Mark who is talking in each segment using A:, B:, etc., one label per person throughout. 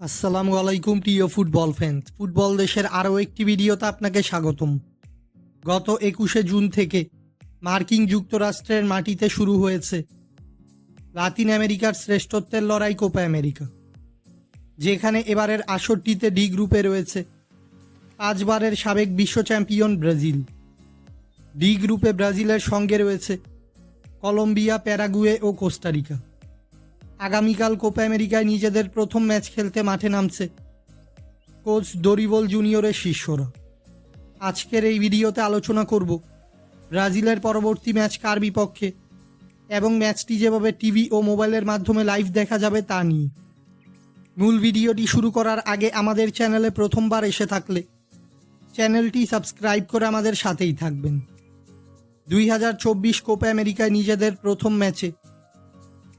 A: আসসালামু আলাইকুম, প্রিয় ফুটবল ফ্যান্স ফুটবল দেশের আরও একটি ভিডিওতে আপনাকে স্বাগতম। গত একুশে জুন থেকে মার্কিন যুক্তরাষ্ট্রের মাটিতে শুরু হয়েছে লাতিন আমেরিকার শ্রেষ্ঠত্বের লড়াই কোপা আমেরিকা, যেখানে এবারের আসরটিতে ডি গ্রুপে রয়েছে পাঁচবারের সাবেক বিশ্ব চ্যাম্পিয়ন ব্রাজিল। ডি গ্রুপে ব্রাজিলের সঙ্গে রয়েছে কলম্বিয়া, প্যারাগুয়ে ও কোস্টারিকা। আগামীকাল কোপা আমেরিকায় নিজেদের প্রথম ম্যাচ খেলতে মাঠে নামছে কোচ দরিবল জুনিয়রের শিষ্যরা। আজকের এই ভিডিওতে আলোচনা করব ব্রাজিলের পরবর্তী ম্যাচ কার বিপক্ষে এবং ম্যাচটি যেভাবে টিভি ও মোবাইলের মাধ্যমে লাইভ দেখা যাবে তা নিয়ে। মূল ভিডিওটি শুরু করার আগে আমাদের চ্যানেলে প্রথমবার এসে থাকলে চ্যানেলটি সাবস্ক্রাইব করে আমাদের সাথেই থাকবেন। দুই হাজার চব্বিশ কোপা আমেরিকায় নিজেদের প্রথম ম্যাচে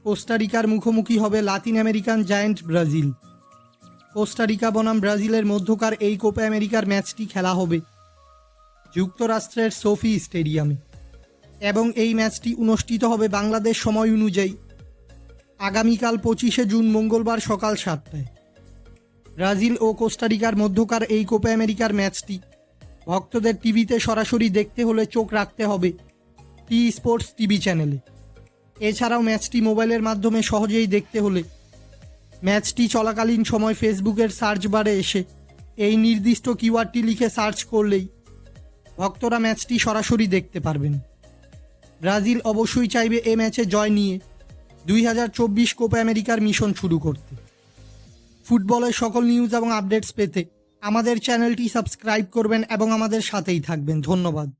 A: কোস্টারিকার মুখোমুখি হবে Latin American giant Brazil. Costa Rica বনাম ব্রাজিলের মধ্যকার এই কোপা আমেরিকার ম্যাচটি খেলা হবে যুক্তরাষ্ট্রের সোফি স্টেডিয়ামে। এবং এই ম্যাচটি অনুষ্ঠিত হবে বাংলাদেশ সময় অনুযায়ী। আগামীকাল পঁচিশে জুন মঙ্গলবার সকাল সাতটায়। ব্রাজিল ও কোস্টারিকার মধ্যকার এই কোপা আমেরিকার ম্যাচটি। ভক্তদের টিভিতে সরাসরি দেখতে হলে চোখ রাখতে হবে। টি স্পোর্টস টিভি চ্যানেলে। এছাড়াও ম্যাচটি মোবাইলের মাধ্যমে সহজেই দেখতে হলে। ম্যাচটি চলাকালীন সময় ফেসবুকের সার্চ বারে এসে এই নির্দিষ্ট কিওয়ার্ডটি লিখে সার্চ করলেই ভক্তরা ম্যাচটি সরাসরি দেখতে পারবেন। ব্রাজিল অবশ্যই চাইবে এ ম্যাচে জয় নিয়ে দুই হাজার চব্বিশ কোপা আমেরিকার মিশন শুরু করতে। ফুটবলের সকল নিউজ এবং আপডেটস পেতে আমাদের চ্যানেলটি সাবস্ক্রাইব করবেন এবং আমাদের সাথেই থাকবেন। ধন্যবাদ।